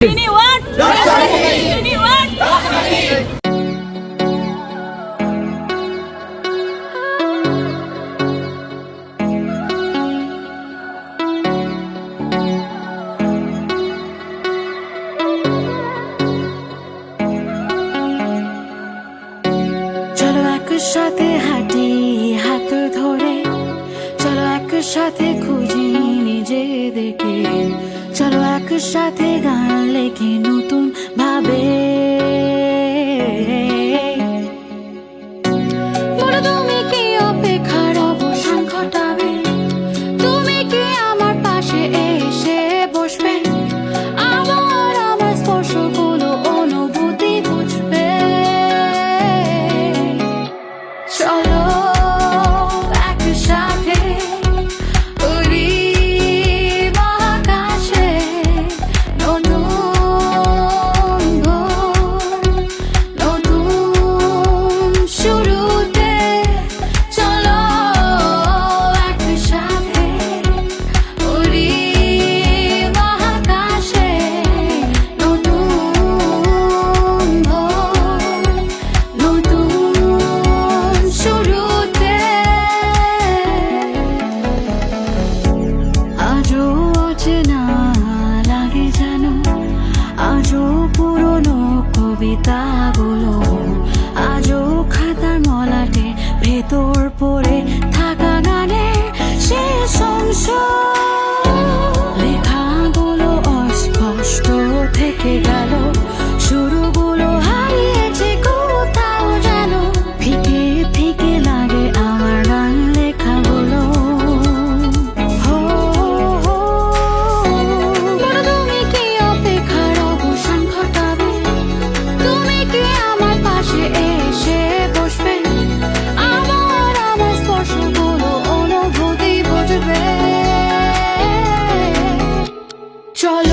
Iniwan! Iniwan! চলো একসাথে হাঁটি হাত ধরে চলো একসাথে খুঁজি নিজেদেরকে চলো একসাথে গান লেখে নতুন ভাবে। Charlie.